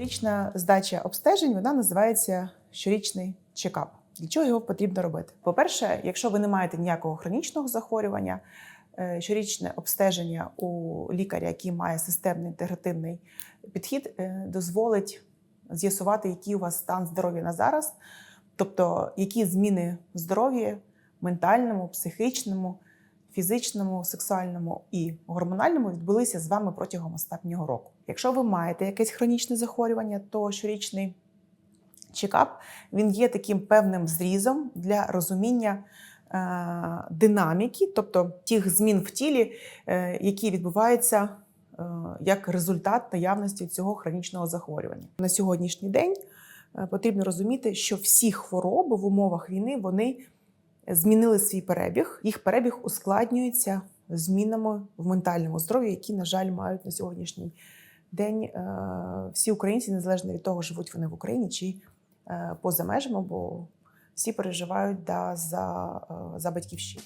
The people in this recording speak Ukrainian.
Щорічна здача обстежень вона називається щорічний чекап. Для чого його потрібно робити? По-перше, якщо ви не маєте ніякого хронічного захворювання, е, щорічне обстеження у лікаря, який має системний інтегративний підхід, е, дозволить з'ясувати, який у вас стан здоров'я на зараз, тобто які зміни в здоров'ї ментальному, психічному, фізичному, сексуальному і гормональному відбулися з вами протягом останнього року. Якщо ви маєте якесь хронічне захворювання, то щорічний чекап він є таким певним зрізом для розуміння е, динаміки, тобто тих змін в тілі, е, які відбуваються е, як результат наявності цього хронічного захворювання. На сьогоднішній день потрібно розуміти, що всі хвороби в умовах війни вони змінили свій перебіг. Їх перебіг ускладнюється змінами в ментальному здоров'ї, які, на жаль, мають на сьогоднішній день е, всі українці, незалежно від того, живуть вони в Україні чи е, поза межами, бо всі переживають да, за, е, за батьківщину.